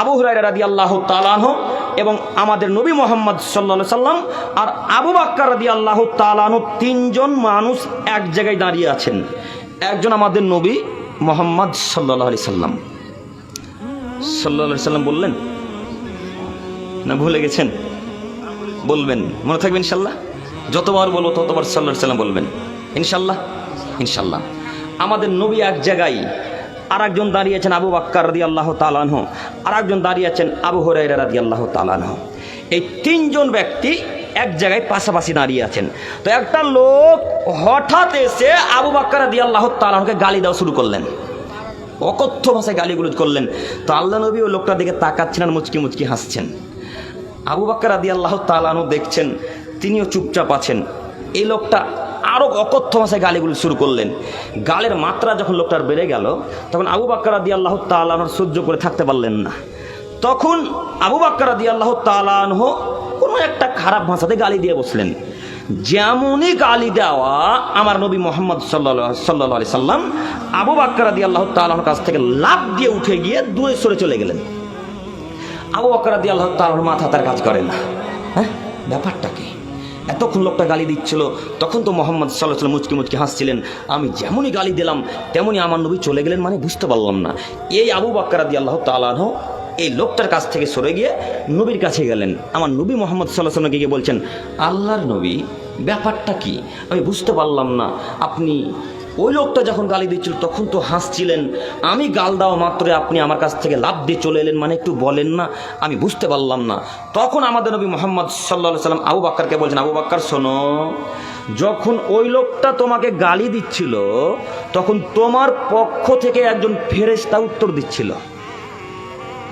আবু হুরাইরা রাদি আল্লাহ তালাহ এবং আমাদের নবী মোহাম্মদ সাল্লা সাল্লাম আর আবু বাক্কার রাদি আল্লাহ তালাহ তিনজন মানুষ এক জায়গায় দাঁড়িয়ে আছেন। একজন আমাদের নবী মোহাম্মদ সাল্লাহ আলি সাল্লাম সাল্লাহ সাল্লাম বললেন? না ভুলে গেছেন? বলবেন। মনে থাকবে ইনশাল্লাহ? যতবার বলব ততবার সাল্লাহ সাল্লাম বলবেন। ইনশাল্লাহ? ইনশাল্লাহ। আমাদের নবী এক জায়গায় আর একজন দাঁড়িয়েছেন আবু বাক্কার রাদি আল্লাহ তালানহ আর একজন দাঁড়িয়ে আছেন আবু হরাইরা রাদি আল্লাহ তালানহ এই তিনজন ব্যক্তি এক জায়গায় পাশাপাশি দাঁড়িয়ে আছেন। তো একটা লোক হঠাৎ এসে আবু বাক্কার রাদি আল্লাহ তালানহকে গালি দেওয়া শুরু করলেন। অকথ্য ভাষায় গালিগুলোজ করলেন। তো আল্লাহ নবী ওই লোকটার দিকে তাকাচ্ছেন আর মুচকি মুচকি হাসছেন। আবু বাক্কার আদি আল্লাহ তালানু দেখছেন, তিনিও চুপচাপ আছেন। এই লোকটা আরও অকথ্য ভাষায় গালিগুলি শুরু করলেন। গালের মাত্রা যখন লোকটার বেড়ে গেল, তখন আবু বাক্কার আদি আল্লাহ তালানোর সহ্য করে থাকতে পারলেন না। তখন আবু বাক্কার আদি আল্লাহ তালানহ কোনো একটা খারাপ ভাষাতে গালি দিয়ে বসলেন। যেমনই গালি দেওয়া আমার নবী মোহাম্মদ সাল্লা সাল্লা সাল্লাম, আবু বাক্কার আদি আল্লাহ তালাহর কাছ থেকে লাভ দিয়ে উঠে গিয়ে দূরে সরে চলে গেলেন। আবু বকর রাদি আল্লাহ তাআলার মাথা তার কাজ করে না। হ্যাঁ? ব্যাপারটা কি? এতক্ষণ লোকটা গালি দিচ্ছিল, তখন তো মোহাম্মদ সাল্লাহ সাল্লাম মুচকি মুচকি হাসছিলেন। আমি যেমনই গালি দিলাম, তেমনই আমার নবী চলে গেলেন মানে বুঝতে পারলাম না। এই আবু বাক্কারাদি আল্লাহ তালাহ এই লোকটার কাছ থেকে সরে গিয়ে নবীর কাছে গেলেন। আমার নবী মোহাম্মদ সাল্লাহ সাল্লামকে গিয়ে বলছেন, আল্লাহর নবী, ব্যাপারটা কি? আমি বুঝতে পারলাম না। আপনি ওই লোকটা যখন গালি দিচ্ছিল, তখন তো হাসছিলেন। আমি গাল দেওয়া মাত্রই আপনি আমার কাছ থেকে লাভ দিয়ে চলে এলেন মানে একটু বলেন না, আমি বুঝতে পারলাম না। তখন আমাদের নবী মোহাম্মদ সাল্লা সাল্লাম আবু বাক্কারকে বলছেন, আবু বাক্কার, শোনো, যখন ওই লোকটা তোমাকে গালি দিচ্ছিল, তখন তোমার পক্ষ থেকে একজন ফেরেশতা উত্তর দিচ্ছিল।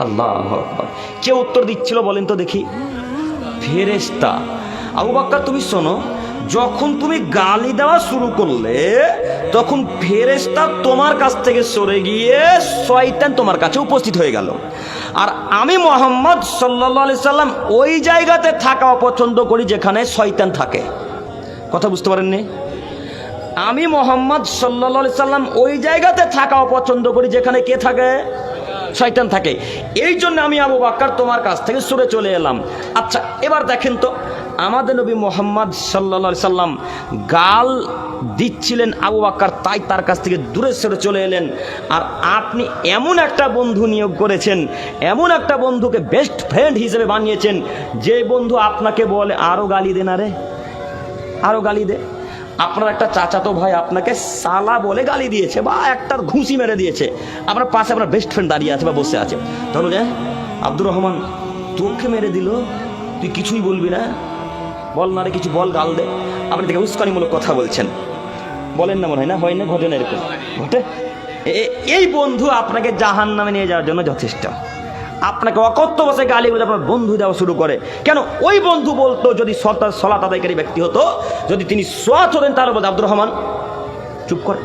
আল্লাহ কে উত্তর দিচ্ছিল বলেন তো দেখি? ফেরেশতা। আবু বাক্কার, তুমি শোনো যখন তুমি গালি দেওয়া শুরু করলে, তখন ফেরেশতা তোমার কাছ থেকে সরে গিয়ে শয়তান তোমার কাছে উপস্থিত হয়ে গেল। আর আমি মোহাম্মদ সাল্লা সাল্লাম ওই জায়গাতে থাকা অপছন্দ করি যেখানে শয়তান থাকে। কথা বুঝতে পারেননি? আমি মোহাম্মদ সাল্লা সাল্লাম ওই জায়গাতে থাকা অপছন্দ করি যেখানে কে থাকে? শয়তান থাকে। এই জন্য আমি আবু বাক্কার তোমার কাছ থেকে সরে চলে এলাম। আচ্ছা এবার দেখেন তো আমাদের নবী মোহাম্মদ সাল্লা সাল্লাম গাল দিচ্ছিলেন আবু বাক্কার তাই তার কাছ থেকে দূরে সরে চলে এলেন। আর আপনি এমন একটা বন্ধু নিয়োগ করেছেন, এমন একটা বন্ধুকে বেস্ট ফ্রেন্ড হিসেবে বানিয়েছেন, যে বন্ধু আপনাকে বলে আরও গালি দেন আরে আরও গালি দে। আপনার একটা চাচাতো ভাই আপনাকে সালা বলে গালি দিয়েছে বা একটা ঘুষি মেরে দিয়েছে। আপনার পাশে আপনার বেস্ট ফ্রেন্ড দাঁড়িয়ে আছে বা বসে আছে। তখন যে আব্দুর রহমান, তোকে মেরে দিল, তুই কিছুই বলবি না বল না রে, কিছু বল, গাল দে। আপনি দেখে উস্কানিমূলক কথা বলছেন। বলেন না মনে হয়, না? হয় না ঘটে না এরকম। ঘটে? এই বন্ধু আপনাকে জাহান নামে নিয়ে যাওয়ার জন্য যথেষ্ট। আপনাকে অকথ্য বসে গালি বলে আপনার বন্ধু দেওয়া শুরু করে। কেন? ওই বন্ধু বলতো, যদি সরতার সলাত আদায়কারী ব্যক্তি হতো, যদি তিনি সোয়াত হতেন তার বলতে আব্দুর রহমান। চুপ কর।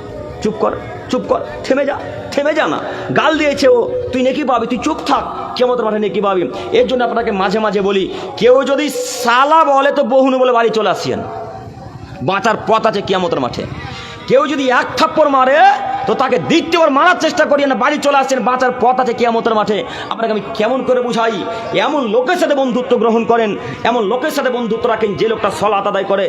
চুপ কর চুপ কর, থেমে যা থেমে যা না। গাল দিয়েছে ও, তুই নেকি পাবি, তুই চুপ থাক কেমন মাঠে নেকি পাবি। এর জন্য আপনাকে মাঝে মাঝে বলি, কেউ যদি সালা বলে তো বহুনু বলে বাড়ি চলে আসিয়েন। বাঁচার পথ আছে কিয়ামতের মাঠে। কেউ যদি এক থাপ্পড় মারে, তো তাকে দ্বিতীয়বার মারার চেষ্টা করি না, বাড়ি চলে আসছেন বাঁচার পথ আছে কেয়ামতের মাঠে। আপনাকে আমি কেমন করে বুঝাই, এমন লোকের সাথে বন্ধুত্ব গ্রহণ করেন, এমন লোকের সাথে বন্ধুত্ব রাখেন যে লোকটা সলাত আদায় করে।